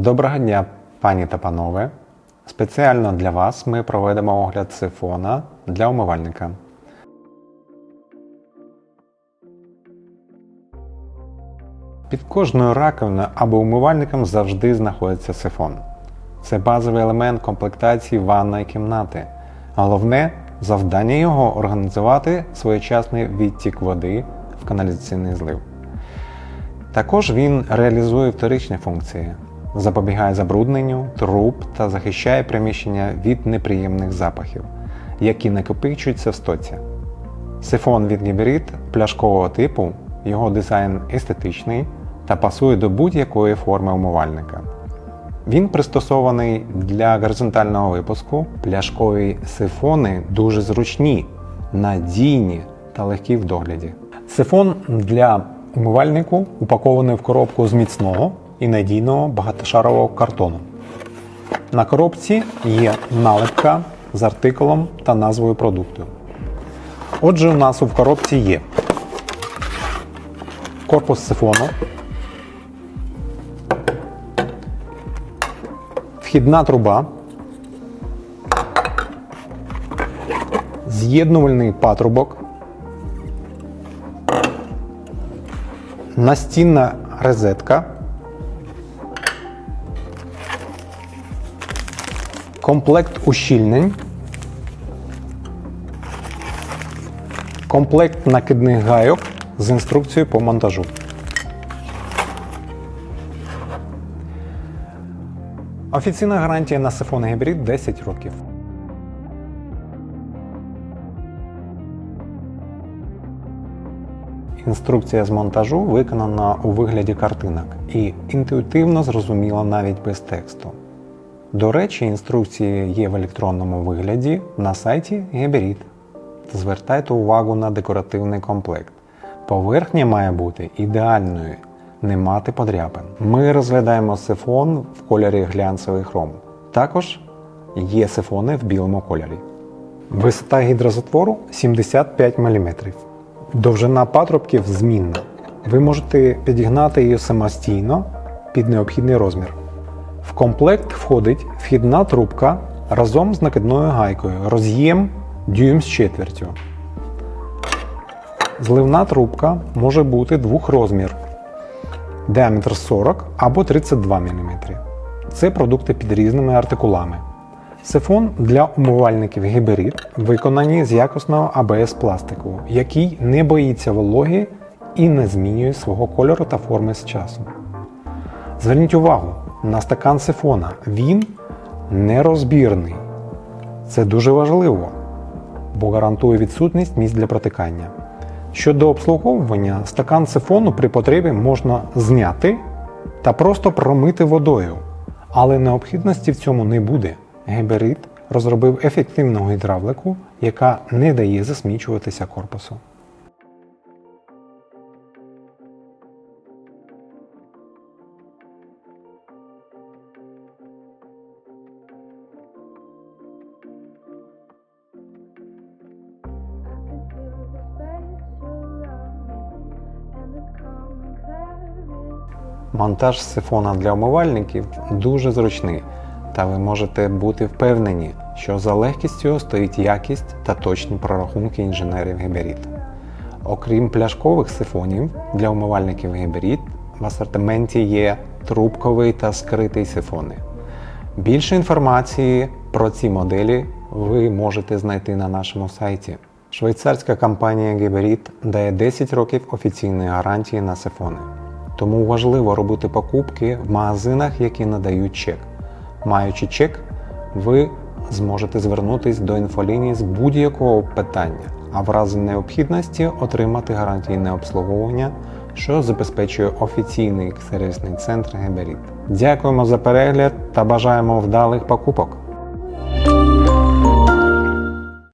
Доброго дня, пані та панове. Спеціально для вас ми проведемо огляд сифона для умивальника. Під кожною раковиною або умивальником завжди знаходиться сифон. Це базовий елемент комплектації ванної кімнати. Головне завдання його організувати своєчасний відтік води в каналізаційний злив. Також він реалізує вторичні функції, запобігає забрудненню, труб та захищає приміщення від неприємних запахів, які накопичуються в стоці. Сифон від Geberit пляшкового типу, його дизайн естетичний та пасує до будь-якої форми умивальника. Він пристосований для горизонтального випуску. Пляшкові сифони дуже зручні, надійні та легкі в догляді. Сифон для умивальнику упакований в коробку з міцного і надійного багатошарового картону. На коробці є налипка з артикулом та назвою продукту. Отже, у нас у коробці є корпус сифону, вхідна труба, з'єднувальний патрубок, настінна розетка, комплект ущільнень, комплект накидних гайок з інструкцією по монтажу. Офіційна гарантія на сифон гібрид 10 років. Інструкція з монтажу виконана у вигляді картинок і інтуїтивно зрозуміла навіть без тексту. До речі, інструкції є в електронному вигляді на сайті Geberit. Звертайте увагу на декоративний комплект. Поверхня має бути ідеальною, не мати подряпин. Ми розглядаємо сифон в кольорі глянцевий хром. Також є сифони в білому кольорі. Висота гідрозатвору 75 мм. Довжина патрубків змінна. Ви можете підігнати її самостійно під необхідний розмір. В комплект входить вхідна трубка разом з накидною гайкою, роз'єм дюйм з четвертю. Зливна трубка може бути двох розмір діаметр 40 або 32 мм. Це продукти під різними артикулами. Сифон для умивальників гіберит виконані з якісного АБС пластику, який не боїться вологи і не змінює свого кольору та форми з часом. Зверніть увагу на стакан сифона. Він нерозбірний. Це дуже важливо, бо гарантує відсутність місць для протикання. Щодо обслуговування, стакан сифону при потребі можна зняти та просто промити водою. Але необхідності в цьому не буде. Геберит розробив ефективну гідравлику, яка не дає засмічуватися корпусу. Монтаж сифона для умивальників дуже зручний, та ви можете бути впевнені, що за легкістю стоїть якість та точні прорахунки інженерів Геберіт. Окрім пляшкових сифонів для умивальників Геберіт, в асортименті є трубковий та скритий сифони. Більше інформації про ці моделі ви можете знайти на нашому сайті. Швейцарська компанія Geberit дає 10 років офіційної гарантії на сифони. Тому важливо робити покупки в магазинах, які надають чек. Маючи чек, ви зможете звернутися до інфолінії з будь-якого питання, а в разі необхідності отримати гарантійне обслуговування, що забезпечує офіційний сервісний центр Геберіт. Дякуємо за перегляд та бажаємо вдалих покупок!